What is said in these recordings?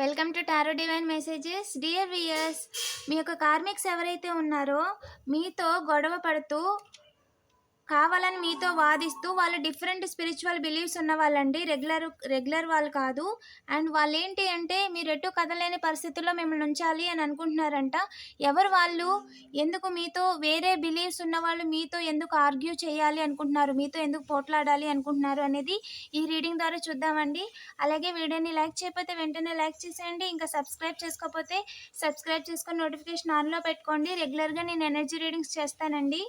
Welcome to tarot divine messages dear viewers మీ యొక్క karmics ఎవరైతే ఉన్నారో మీతో గొడవ పడుతూ కావాలని మీతో వాదిస్తూ వాళ్ళు డిఫరెంట్ స్పిరిచువల్ బిలీవ్స్ ఉన్న వాళ్ళండి రెగ్యులర్ రెగ్యులర్ వాళ్ళు కాదు. అండ్ వాళ్ళు ఏంటి అంటే మీరు ఎటు కదలేని పరిస్థితుల్లో మిమ్మల్ని ఉంచాలి అని అనుకుంటున్నారంట. ఎవరు వాళ్ళు? ఎందుకు మీతో వేరే బిలీవ్స్ ఉన్న వాళ్ళు మీతో ఎందుకు ఆర్గ్యూ చేయాలి అనుకుంటున్నారు? మీతో ఎందుకు పోట్లాడాలి అనుకుంటున్నారు అనేది ఈ రీడింగ్ ద్వారా చూద్దామండి. అలాగే వీడియోని లైక్ చేయకపోతే వెంటనే లైక్ చేసేయండి. ఇంకా సబ్స్క్రైబ్ చేసుకోకపోతే సబ్స్క్రైబ్ చేసుకొని నోటిఫికేషన్ ఆన్లో పెట్టుకోండి. రెగ్యులర్గా నేను ఎనర్జీ రీడింగ్స్ చేస్తానండి.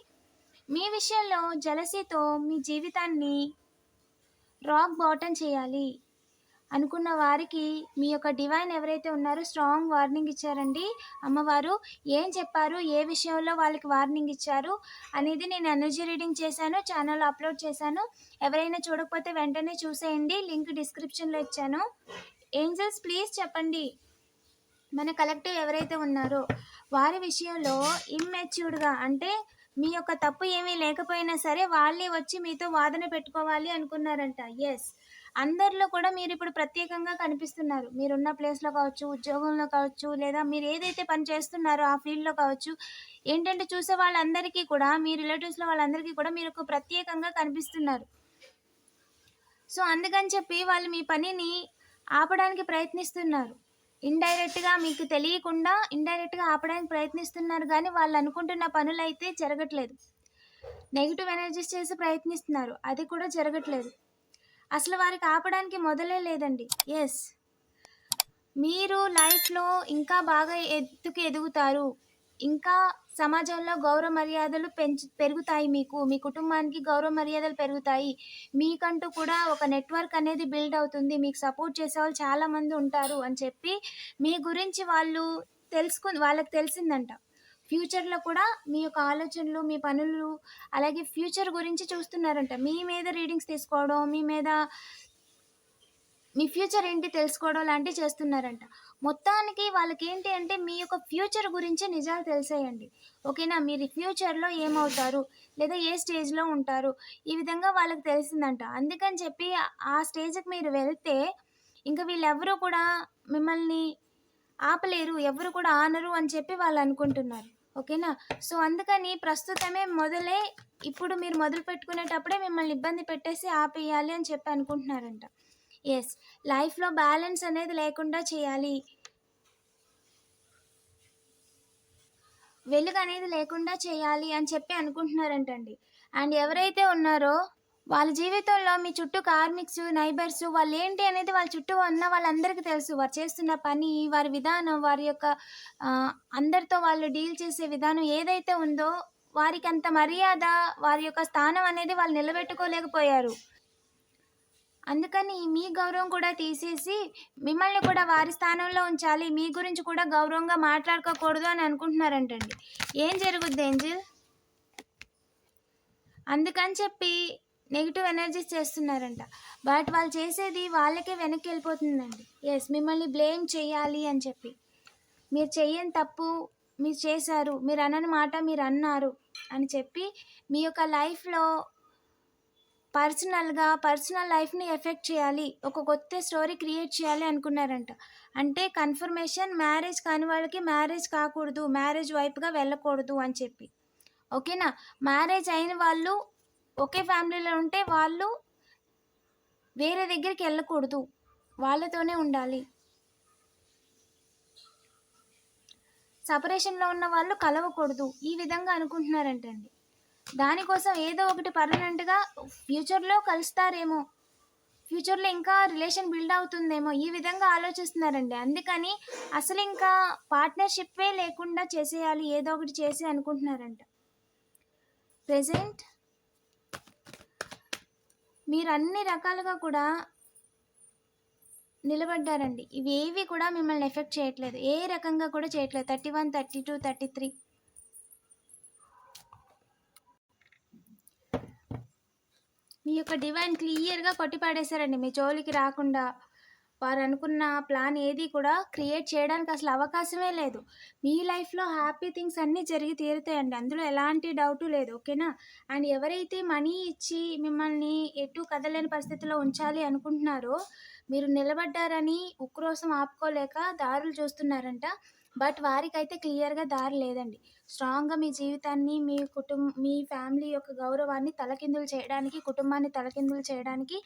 మీ విషయంలో జలసీతో మీ జీవితాన్ని రాక్ బాటన్ చేయాలి అనుకున్న వారికి మీ యొక్క డివైన్ ఎవరైతే ఉన్నారో స్ట్రాంగ్ వార్నింగ్ ఇచ్చారండి. అమ్మవారు ఏం చెప్పారు ఏ విషయంలో వాళ్ళకి వార్నింగ్ ఇచ్చారు అనేది నేను ఎనర్జీ రీడింగ్ చేశాను ఛానల్ అప్లోడ్ చేశాను. ఎవరైనా చూడకపోతే వెంటనే చూసేయండి లింక్ డిస్క్రిప్షన్లో ఇచ్చాను. ఏంజల్స్ ప్లీజ్ చెప్పండి. మన కలెక్టివ్ ఎవరైతే ఉన్నారో వారి విషయంలో ఇమ్మెచ్యూర్డ్గా అంటే మీ యొక్క తప్పు ఏమీ లేకపోయినా సరే వాళ్ళే వచ్చి మీతో వాదన పెట్టుకోవాలి అనుకున్నారంట. ఎస్ అందరిలో కూడా మీరు ఇప్పుడు ప్రత్యేకంగా కనిపిస్తున్నారు. మీరున్న ప్లేస్లో కావచ్చు ఉద్యోగంలో కావచ్చు లేదా మీరు ఏదైతే పని చేస్తున్నారో ఆ ఫీల్డ్లో కావచ్చు ఏంటంటే చూసే వాళ్ళందరికీ కూడా మీ రిలేటివ్స్లో వాళ్ళందరికీ కూడా మీరు ఒక ప్రత్యేకంగా కనిపిస్తున్నారు. సో అందుకని చెప్పి వాళ్ళు మీ పనిని ఆపడానికి ప్రయత్నిస్తున్నారు. ఇండైరెక్ట్గా మీకు తెలియకుండా ఇండైరెక్ట్గా ఆపడానికి ప్రయత్నిస్తున్నారు కానీ వాళ్ళు అనుకుంటున్న పనులు అయితే జరగట్లేదు. నెగిటివ్ ఎనర్జీస్ చేసి ప్రయత్నిస్తున్నారు. అది కూడా జరగట్లేదు. అసలు వారికి ఆపడానికి మొదలే లేదండి. ఎస్ మీరు లైఫ్లో ఇంకా బాగా ఎత్తుకు ఎదుగుతారు ఇంకా సమాజంలో గౌరవ మర్యాదలు పెంచు పెరుగుతాయి మీకు. మీ కుటుంబానికి గౌరవ మర్యాదలు పెరుగుతాయి. మీకంటూ కూడా ఒక నెట్వర్క్ అనేది బిల్డ్ అవుతుంది. మీకు సపోర్ట్ చేసే వాళ్ళు చాలామంది ఉంటారు అని చెప్పి మీ గురించి వాళ్ళు తెలుసుకుని వాళ్ళకి తెలిసిందంట. ఫ్యూచర్లో కూడా మీ యొక్క ఆలోచనలు మీ పనులు అలాగే ఫ్యూచర్ గురించి చూస్తున్నారంట. మీ మీద రీడింగ్స్ తీసుకోవడం మీ మీద మీ ఫ్యూచర్ ఏంటి తెలుసుకోవడం లాంటివి చేస్తున్నారంట. మొత్తానికి వాళ్ళకి ఏంటి అంటే మీ యొక్క ఫ్యూచర్ గురించి నిజాలు తెలిసేయండి. ఓకేనా? మీరు ఫ్యూచర్లో ఏమవుతారు? లేదా ఏ స్టేజ్లో ఉంటారు? ఈ విధంగా వాళ్ళకి తెలిసిందంట. అందుకని చెప్పి ఆ స్టేజ్కి మీరు వెళ్తే ఇంకా వీళ్ళెవరూ కూడా మిమ్మల్ని ఆపలేరు. ఎవరు కూడా ఆనరు అని చెప్పి వాళ్ళు అనుకుంటున్నారు. ఓకేనా? సో అందుకని ప్రస్తుతమే మొదలే ఇప్పుడు మీరు మొదలు పెట్టుకునేటప్పుడే మిమ్మల్ని ఇబ్బంది పెట్టేసి ఆపేయాలి అని చెప్పి అనుకుంటున్నారంట. ఎస్ లైఫ్లో బ్యాలెన్స్ అనేది లేకుండా చేయాలి. వెలుగు అనేది లేకుండా చేయాలి అని చెప్పి అనుకుంటున్నారంటండి. అండ్ ఎవరైతే ఉన్నారో వాళ్ళ జీవితంలో మీ చుట్టూ కార్మిక్స్ నైబర్స్ వాళ్ళు ఏంటి అనేది వాళ్ళ చుట్టూ ఉన్న వాళ్ళందరికీ తెలుసు. వారు చేస్తున్న పని వారి విధానం వారి యొక్క అందరితో వాళ్ళు డీల్ చేసే విధానం ఏదైతే ఉందో వారికి అంత మర్యాద వారి యొక్క స్థానం అనేది వాళ్ళు నిలబెట్టుకోలేకపోయారు. అందుకని మీ గౌరవం కూడా తీసేసి మిమ్మల్ని కూడా వారి స్థానంలో ఉంచాలి. మీ గురించి కూడా గౌరవంగా మాట్లాడుకోకూడదు అని అనుకుంటున్నారంటండి. ఏం జరుగుద్ది ఏంజిల్? అందుకని చెప్పి నెగిటివ్ ఎనర్జీస్ చేస్తున్నారంట. బట్ వాళ్ళు చేసేది వాళ్ళకే వెనక్కి వెళ్ళిపోతుందండి. ఎస్ మిమ్మల్ని బ్లేమ్ చేయాలి అని చెప్పి. మీరు చెయ్యని తప్పు మీరు చేశారు. మీరు అనని మాట మీరు అన్నారు అని చెప్పి మీ యొక్క లైఫ్లో పర్సనల్గా పర్సనల్ లైఫ్ని ఎఫెక్ట్ చేయాలి ఒక కొత్త స్టోరీ క్రియేట్ చేయాలి అనుకున్నారంట. అంటే కన్ఫర్మేషన్ మ్యారేజ్ కాని వాళ్ళకి మ్యారేజ్ కాకూడదు మ్యారేజ్ వైపుగా వెళ్ళకూడదు అని చెప్పి. ఓకేనా? మ్యారేజ్ అయిన వాళ్ళు ఒకే ఫ్యామిలీలో ఉంటే వాళ్ళు వేరే దగ్గరికి వెళ్ళకూడదు వాళ్ళతోనే ఉండాలి. సపరేషన్లో ఉన్న వాళ్ళు కలవకూడదు ఈ విధంగా అనుకుంటున్నారంటండి. దానికోసం ఏదో ఒకటి పర్మనెంట్గా ఫ్యూచర్లో కలుస్తారేమో. ఫ్యూచర్లో ఇంకా రిలేషన్ బిల్డ్ అవుతుందేమో. ఈ విధంగా ఆలోచిస్తున్నారండి. అందుకని అసలు ఇంకా పార్ట్నర్షిప్పే లేకుండా చేసేయాలి ఏదో ఒకటి చేసి అనుకుంటున్నారంట. ప్రజెంట్ మీరు అన్ని రకాలుగా కూడా నిలబడ్డారండి. ఇవి ఏవి కూడా మిమ్మల్ని ఎఫెక్ట్ చేయట్లేదు. ఏ రకంగా కూడా చేయట్లేదు. Thirty one thirty two thirty three మీ యొక్క డివైన్ క్లియర్గా కొట్టిపాడేశారండి మీ జోలికి రాకుండా వారు అనుకున్న ప్లాన్ ఏది కూడా క్రియేట్ చేయడానికి అసలు అవకాశమే లేదు. మీ లైఫ్లో హ్యాపీ థింగ్స్ అన్నీ జరిగి తీరుతాయండి. అందులో ఎలాంటి డౌటు లేదు ఓకేనా? అండ్ ఎవరైతే మనీ ఇచ్చి మిమ్మల్ని ఎటు కదలేని పరిస్థితిలో ఉంచాలి అనుకుంటున్నారో మీరు నిలబడ్డారని ఉక్రోసం ఆపుకోలేక దారులు చూస్తున్నారంట. బట్ వారికైతే క్లియర్గా దారి లేదండి. స్ట్రాంగ్గా మీ జీవితాన్ని మీ కుటుంబ మీ ఫ్యామిలీ యొక్క గౌరవాన్ని తలకిందులు చేయడానికి కుటుంబాన్ని తలకిందులు చేయడానికి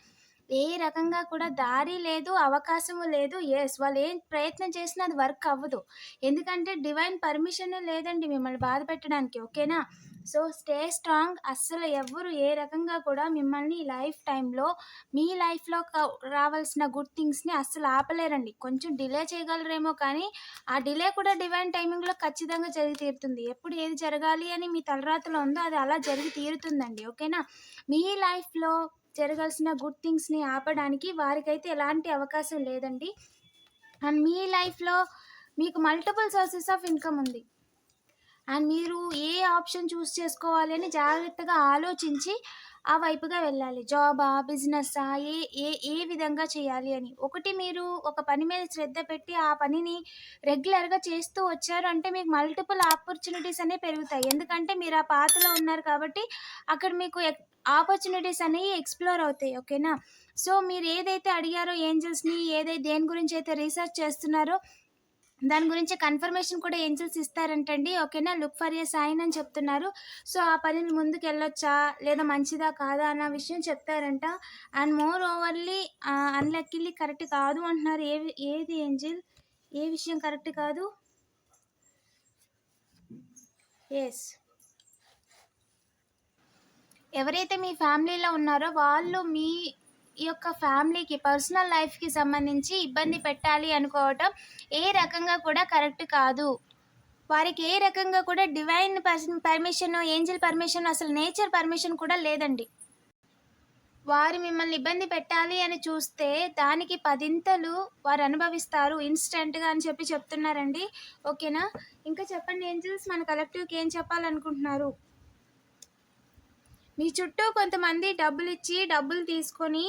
ఏ రకంగా కూడా దారి లేదు అవకాశము లేదు. ఎస్ వాళ్ళు ఏం ప్రయత్నం చేసినా అది వర్క్ అవ్వదు. ఎందుకంటే డివైన్ పర్మిషనే లేదండి మిమ్మల్ని బాధ పెట్టడానికి ఓకేనా? సో స్టే స్ట్రాంగ్ అస్సలు ఎవ్వరు ఏ రకంగా కూడా మిమ్మల్ని లైఫ్ టైంలో మీ లైఫ్లో రావాల్సిన గుడ్ థింగ్స్ని అస్సలు ఆపలేరండి. కొంచెం డిలే చేయగలరేమో కానీ ఆ డిలే కూడా డివైన్ టైమింగ్లో ఖచ్చితంగా జరిగి తీరుతుంది. ఎప్పుడు ఏది జరగాలి అని మీ తలరాతలో ఉందో అది అలా జరిగి తీరుతుందండి. ఓకేనా? మీ లైఫ్లో జరగాల్సిన గుడ్ థింగ్స్ని ఆపడానికి వారికైతే ఎలాంటి అవకాశం లేదండి. అండ్ మీ లైఫ్లో మీకు మల్టిపుల్ సోర్సెస్ ఆఫ్ ఇన్కమ్ ఉంది. అండ్ మీరు ఏ ఆప్షన్ చూస్ చేసుకోవాలి అని జాగ్రత్తగా ఆలోచించి ఆ వైపుగా వెళ్ళాలి. జాబా బిజినెస్సా ఏ ఏ ఏ విధంగా చేయాలి అని. ఒకటి మీరు ఒక పని మీద శ్రద్ధ పెట్టి ఆ పనిని రెగ్యులర్గా చేస్తూ వచ్చారు అంటే మీకు మల్టిపుల్ ఆపర్చునిటీస్ అనేవి పెరుగుతాయి. ఎందుకంటే మీరు ఆ పాతలో ఉన్నారు కాబట్టి అక్కడ మీకు ఆపర్చునిటీస్ అనేవి ఎక్స్ప్లోర్ అవుతాయి. ఓకేనా? సో మీరు ఏదైతే అడిగారో ఏంజల్స్ని ఏదైతే దేని గురించి అయితే రీసెర్చ్ చేస్తున్నారో దాని గురించి కన్ఫర్మేషన్ కూడా ఏంజల్స్ ఇస్తారంటండి. ఓకేనా? లుక్ ఫర్ ఏ సైన్ అని చెప్తున్నారు. సో ఆ పనిని ముందుకు వెళ్ళొచ్చా లేదా మంచిదా కాదా అన్న విషయం చెప్తారంట. And more overly unluckily correct కాదు అంటున్నారు. ఏ ఏది ఏంజిల్ ఏ విషయం కరెక్ట్ కాదు? ఎస్ ఎవరైతే మీ ఫ్యామిలీలో ఉన్నారో వాళ్ళు మీ ఈ యొక్క ఫ్యామిలీకి పర్సనల్ లైఫ్కి సంబంధించి ఇబ్బంది పెట్టాలి అనుకోవటం ఏ రకంగా కూడా కరెక్ట్ కాదు. వారికి ఏ రకంగా కూడా డివైన్ పర్మిషన్ ఏంజల్ పర్మిషన్ అసలు నేచర్ పర్మిషన్ కూడా లేదండి. వారు మిమ్మల్ని ఇబ్బంది పెట్టాలి అని చూస్తే దానికి పదింతలు వారు అనుభవిస్తారు. ఇన్స్టెంట్గా అని చెప్పి చెప్తున్నారండి. ఓకేనా? ఇంకా చెప్పండి ఏంజల్స్ మన కలెక్టివ్కి ఏం చెప్పాలనుకుంటున్నారు? మీ చుట్టూ కొంతమంది డబ్బులు ఇచ్చి డబ్బులు తీసుకొని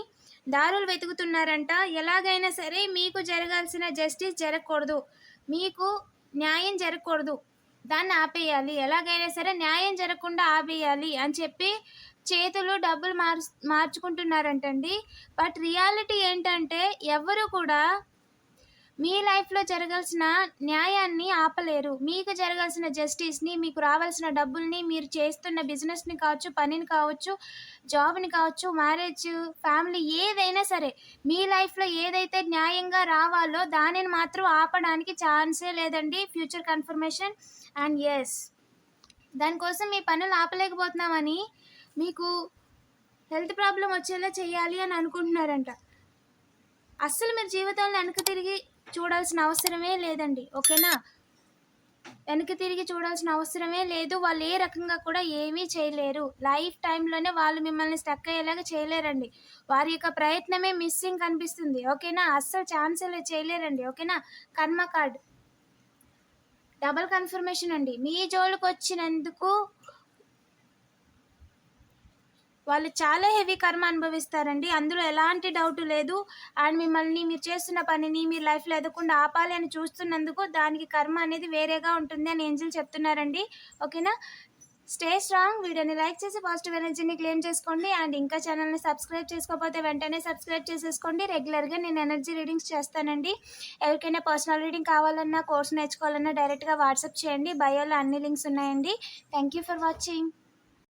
దారులు వెతుకుతున్నారంట. ఎలాగైనా సరే మీకు జరగాల్సిన జస్టిస్ జరగకూడదు. మీకు న్యాయం జరగకూడదు. దాన్ని ఆపేయాలి. ఎలాగైనా సరే న్యాయం జరగకుండా ఆపేయాలి అని చెప్పి చేతులు డబ్బులు మార్చు మార్చుకుంటున్నారంటండి. బట్ రియాలిటీ ఏంటంటే ఎవరు కూడా మీ లైఫ్లో జరగాల్సిన న్యాయాన్ని ఆపలేరు. మీకు జరగాల్సిన జస్టిస్ని మీకు రావాల్సిన డబ్బుల్ని మీరు చేస్తున్న బిజినెస్ని కావచ్చు పనిని కావచ్చు జాబ్ని కావచ్చు మ్యారేజ్ ఫ్యామిలీ ఏదైనా సరే మీ లైఫ్లో ఏదైతే న్యాయంగా రావాలో దానిని మాత్రం ఆపడానికి ఛాన్సే లేదండి. ఫ్యూచర్ కన్ఫర్మేషన్ అండ్ ఎస్ దానికోసం మీ పనులు ఆపలేకపోతున్నామని మీకు హెల్త్ ప్రాబ్లం వచ్చేలా చేయాలి అని అనుకుంటున్నారంట. అస్సలు మీరు జీవితంలో వెనక తిరిగి చూడాల్సిన అవసరమే లేదండి ఓకేనా? వెనక్కి తిరిగి చూడాల్సిన అవసరమే లేదు. వాళ్ళు ఏ రకంగా కూడా ఏమీ చేయలేరు. లైఫ్ టైంలోనే వాళ్ళు మిమ్మల్ని స్టక్ అయ్యేలాగా చేయలేరండి. వారి యొక్క ప్రయత్నమే మిస్సింగ్ కనిపిస్తుంది ఓకేనా? అస్సలు ఛాన్సే చేయలేరండి ఓకేనా? కర్మ కార్డ్. డబల్ కన్ఫర్మేషన్ అండి. మీ జోలికి వచ్చినందుకు వాళ్ళు చాలా హెవీ కర్మ అనుభవిస్తారండి. అందులో ఎలాంటి డౌట్ లేదు. అండ్ మిమ్మల్ని మీరు చేస్తున్న పనిని మీ లైఫ్లో ఎదగకుండా ఆపాలి అని చూస్తున్నందుకు దానికి కర్మ అనేది వేరేగా ఉంటుంది అని ఏంజిల్ చెప్తున్నారండి. ఓకేనా? Stay strong. వీడియోని లైక్ చేసి పాజిటివ్ ఎనర్జీని క్లెయిమ్ చేసుకోండి. అండ్ ఇంకా ఛానల్ని సబ్స్క్రైబ్ చేసుకోకపోతే వెంటనే సబ్స్క్రైబ్ చేసేసుకోండి. రెగ్యులర్గా నేను ఎనర్జీ రీడింగ్స్ చేస్తానండి. ఎవరికైనా పర్సనల్ రీడింగ్ కావాలన్నా కోర్స్ నేర్చుకోవాలన్నా డైరెక్ట్గా వాట్సాప్ చేయండి. బయోలో అన్ని లింక్స్ ఉన్నాయండి. Thank you for watching.